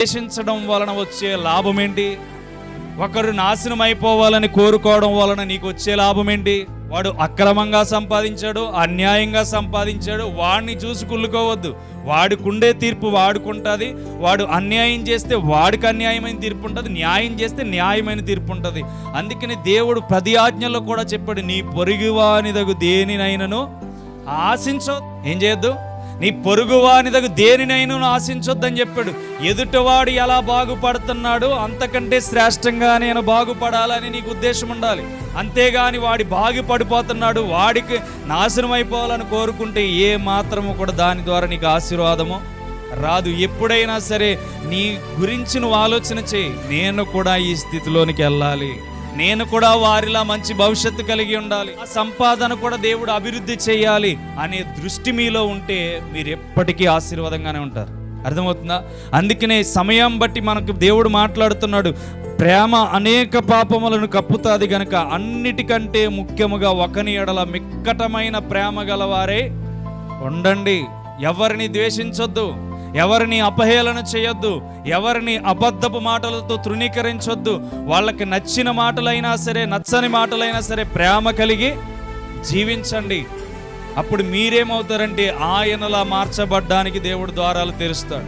ద్వేషించడం వలన వచ్చే లాభం ఏంటి ఒకరు నాశనం అయిపోవాలని కోరుకోవడం వలన నీకు వచ్చే లాభం ఏంటి వాడు అక్రమంగా సంపాదించాడు అన్యాయంగా సంపాదించాడు వాడిని చూసి కుళ్ళుకోవద్దు. వాడికుండే తీర్పు వాడుకుంటుంది వాడు అన్యాయం చేస్తే వాడికి అన్యాయమైన తీర్పు ఉంటుంది న్యాయం చేస్తే న్యాయమైన తీర్పు ఉంటుంది. అందుకని దేవుడు ప్రతి ఆజ్ఞలో కూడా చెప్పాడు నీ పొరుగువానిదగు దేనినైనను ఆశించో. ఏం చేయొద్దు? నీ పొరుగువాని దగ్గర దేనినైనా ఆశించొద్దని చెప్పాడు. ఎదుటివాడు ఎలా బాగుపడుతున్నాడు అంతకంటే శ్రేష్టంగా నేను బాగుపడాలని నీకు ఉద్దేశం ఉండాలి. అంతేగాని వాడి బాగుపడిపోతున్నాడు వాడికి నాశనం అయిపోవాలని కోరుకుంటే ఏ మాత్రము కూడా దాని ద్వారా నీకు ఆశీర్వాదము రాదు. ఎప్పుడైనా సరే నీ గురించి నువ్వు ఆలోచన చేయి. నేను కూడా ఈ స్థితిలోనికి వెళ్ళాలి. నేను కూడా వారిలా మంచి భవిష్యత్తు కలిగి ఉండాలి. ఆ సంపాదన కూడా దేవుడు అభివృద్ధి చేయాలి అనే దృష్టి మీలో ఉంటే మీరు ఎప్పటికీ ఆశీర్వాదంగానే ఉంటారు. అర్థమవుతుందా? అందుకనే సమయం బట్టి మనకు దేవుడు మాట్లాడుతున్నాడు ప్రేమ అనేక పాపములను కప్పుతాది గనక అన్నిటికంటే ముఖ్యముగా ఒకని ఎడల మిక్కటమైన ప్రేమ గలవారే. ఉండండి ఎవరిని ద్వేషించొద్దు. ఎవరిని అపహేళన చేయొద్దు ఎవరిని అబద్ధపు మాటలతో తృణీకరించొద్దు. వాళ్ళకి నచ్చిన మాటలైనా సరే నచ్చని మాటలైనా సరే ప్రేమ కలిగి జీవించండి. అప్పుడు మీరేమవుతారంటే ఆయనలా మార్చబడ్డానికి దేవుడు ద్వారాలు తెరుస్తాడు.